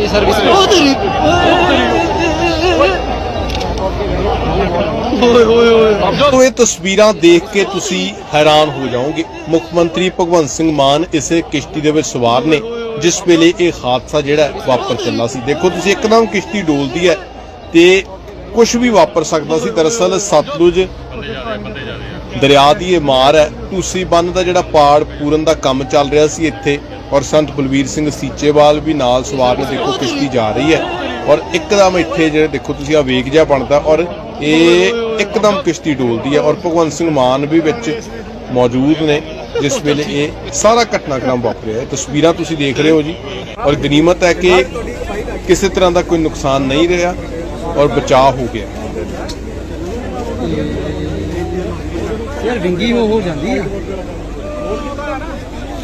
ਇਹ ਸਰਵਿਸ ਓਏ ਓਏ ਓਏ। ਤੋ ਇਹ ਤਸਵੀਰਾਂ ਦੇਖ ਕੇ ਤੁਸੀਂ ਹੈਰਾਨ ਹੋ ਜਾਓਗੇ। ਮੁੱਖ ਮੰਤਰੀ ਭਗਵੰਤ ਸਿੰਘ ਮਾਨ ਇਸੇ ਕਿਸ਼ਤੀ ਦੇ ਵਿੱਚ ਸਵਾਰ ਨੇ ਜਿਸ ਵੇਲੇ ਇਹ ਹਾਦਸਾ ਜਿਹੜਾ ਵਾਪਰ ਚੱਲਾ ਸੀ। ਦੇਖੋ ਤੁਸੀਂ ਇੱਕਦਮ ਕਿਸ਼ਤੀ ਡੋਲਦੀ ਹੈ ਤੇ ਕੁਝ ਵੀ ਵਾਪਰ ਸਕਦਾ ਸੀ। ਦਰਅਸਲ ਸਤਲੁਜ ਦਰਿਆ ਦੀ ਇਹ ਮਾਰ ਹੈ। ਤੁਸੀਂ ਬੰਨ ਦਾ ਜਿਹੜਾ ਪਾੜ ਪੂਰਨ ਦਾ ਕੰਮ ਚੱਲ ਰਿਹਾ ਸੀ ਇੱਥੇ। ਔਰ ਸੰਤ ਬਲਵੀਰ ਸਿੰਘ ਸੀਚੇਵਾਲ ਵੀ ਨਾਲ ਸਵਾਰ ਨੇ, ਦੇਖੋ ਕਿਸ਼ਤੀ ਜਾ ਰਹੀ ਹੈ। ਔਰ ਇੱਕਦਮ ਇੱਥੇ ਜਿਹੜੇ ਦੇਖੋ ਤੁਸੀਂ ਆ ਵੇਗ ਜਿਹਾ ਬਣਦਾ ਔਰ ਇਹ ਇੱਕਦਮ ਕਿਸ਼ਤੀ ਡੋਲਦੀ ਹੈ ਔਰ ਭਗਵੰਤ ਸਿੰਘ ਮਾਨ ਵੀ ਵਿੱਚ ਮੌਜੂਦ ਨੇ, ਜਿਸ ਵੇਲੇ ਇਹ ਸਾਰਾ ਘਟਨਾਕ੍ਰਮ ਵਾਪਰਿਆ ਹੈ। ਤਸਵੀਰਾਂ ਤੁਸੀਂ ਦੇਖ ਰਹੇ ਹੋ ਜੀ। ਔਰ ਗਨੀਮਤ ਹੈ ਕਿ ਕਿਸੇ ਤਰ੍ਹਾਂ ਦਾ ਕੋਈ ਨੁਕਸਾਨ ਨਹੀਂ ਰਿਹਾ ਔਰ ਬਚਾਅ ਹੋ ਗਿਆ। ਯਾਰ ਵਿੰਗੀ ਹੋ ਹੋ ਜਾਂਦੀ ਆ।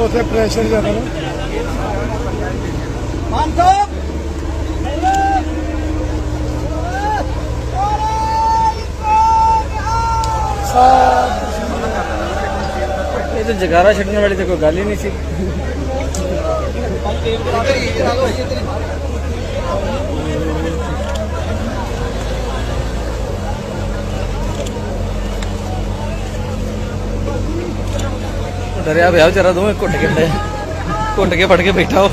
ਉਥੇ ਪ੍ਰੈਸ਼ਰ ਜ਼ਿਆਦਾ ਨਾ। ਇਹ ਤਾਂ ਜਗਾਰਾ ਛੱਡਣ ਵਾਲੀ ਤਾਂ ਕੋਈ ਗੱਲ ਹੀ ਨਹੀਂ ਸੀ। ਡਰਿਆ ਵਿਆਹ ਵਿਚਾਰਾ ਦੋਵੇਂ ਘੁੱਟ ਕੇ ਫੜਿਆ ਘੁੱਟ ਕੇ ਫੜ ਕੇ ਬੈਠਾ ਉਹ।